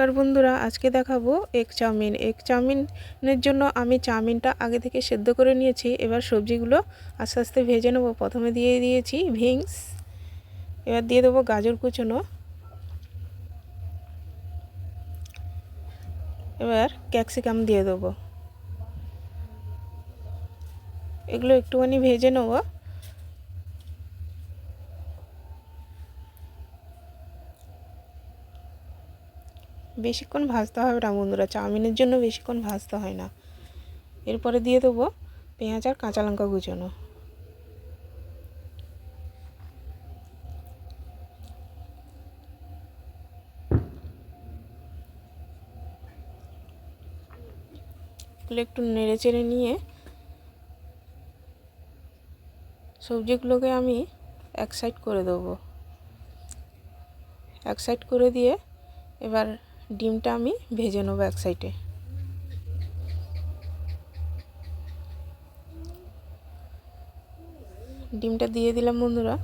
নমস্কার বন্ধুরা, আজকে দেখাবো এগ চাউমিন। এগ চাউমিনের জন্য আমি চাউমিনটা আগে থেকে সেদ্ধ করে নিয়েছি। এবার সবজিগুলো আস্তে আস্তে ভেজে নেব। প্রথমে দিয়ে দিয়েছি ভিংস, এবার দিয়ে দেবো গাজর কুচোনো, এবার ক্যাপসিকাম দিয়ে দেবো। এগুলো একটুখানি ভেজে নেব। বেশিক্ষণ ভাজতে হবে না বন্ধুরা, চাউমিনের জন্য বেশিক্ষণ ভাজতে হয় না। এরপরে দিয়ে দেবো পেঁয়াজ আর কাঁচা লঙ্কা কুচোনো। একটু নেড়ে চেড়ে নিয়ে সবজিগুলোকে আমি এক সাইড করে দেবো। এক সাইড করে দিয়ে এবার ডিমটা আমি ভেজে নেব এক সাইডে। ডিমটা দিয়ে দিলাম বন্ধুরা।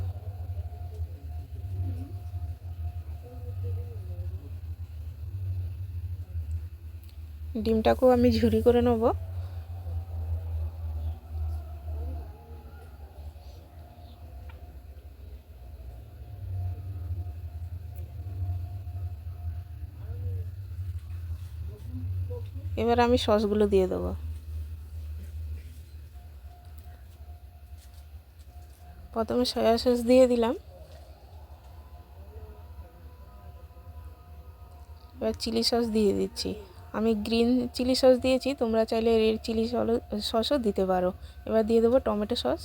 ডিমটাকেও আমি ঝুরি করে নেব। এবার আমি সসগুলো দিয়ে দেবো। প্রথমে সয়া সস দিয়ে দিলাম। এবার চিলি সস দিয়ে দিচ্ছি। আমি গ্রিন চিলি সস দিয়েছি, তোমরা চাইলে রেড চিলি সসও দিতে পারো। এবার দিয়ে দেবো টমেটো সস।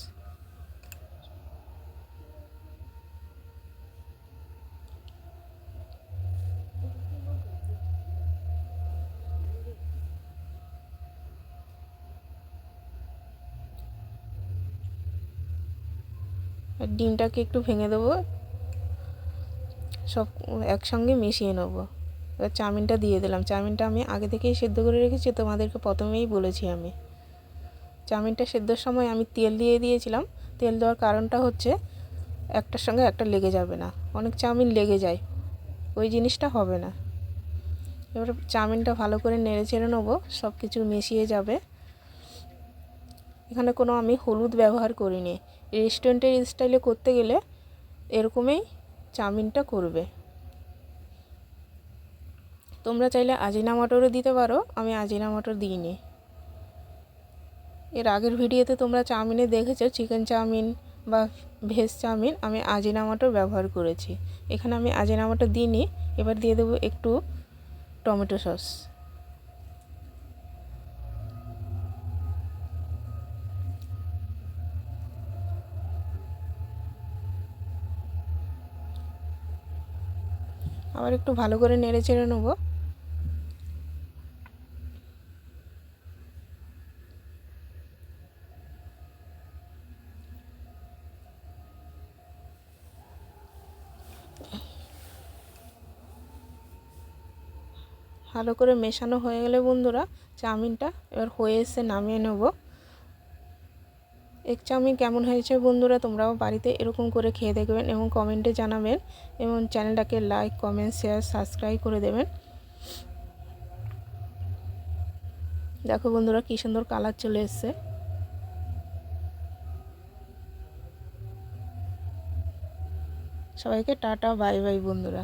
ডিমটাকে একটু ভেঙে দেবো। সব একসঙ্গে মিশিয়ে নেব। এবার চাউমিনটা দিয়ে দিলাম। চাউমিনটা আমি আগে থেকেই সেদ্ধ করে রেখেছি, তোমাদেরকে প্রথমেই বলেছি আমি। চাউমিনটা সেদ্ধর সময় আমি তেল দিয়ে দিয়েছিলাম। তেল দেওয়ার কারণটা হচ্ছে একটার সঙ্গে একটা লেগে যাবে না। অনেক চাউমিন লেগে যায়, ওই জিনিসটা হবে না। এবার চাউমিনটা ভালো করে নেড়ে চেড়ে নেব সব কিছু মিশিয়ে যাবে। এখানে কোনো আমি হলুদ ব্যবহার করিনি। রেস্টুরেন্টের স্টাইলে করতে গেলে এরকমই চাউমিনটা করবে। তোমরা চাইলে আজিনা মটরও দিতে পারো, আমি আজিনা মটর দিইনি। এর আগের ভিডিওতে তোমরা চাউমিনে দেখেছ, চিকেন চাউমিন বা ভেজ চাউমিন, আমি আজিনা মটর ব্যবহার করেছি। এখানে আমি আজিনা মটর দিইনি, এবার দিয়ে দেবো একটু টমেটো সস। আবার একটু ভালো করে নেড়ে চেড়ে নেব। ভালো করে মেশানো হয়ে গেলে বন্ধুরা, চাউমিনটা এবার হয়ে এসে নামিয়ে নেব। এক চাউমিন কেমন হয়েছে বন্ধুরা, তোমরাও বাড়িতে এরকম করে খেয়ে দেখবেন এবং কমেন্টে জানাবেন এবং চ্যানেলটাকে লাইক কমেন্ট শেয়ার সাবস্ক্রাইব করে দেবেন। দেখো বন্ধুরা কী সুন্দর কালার চলে এসছে। সবাইকে টাটা বাই বাই বন্ধুরা।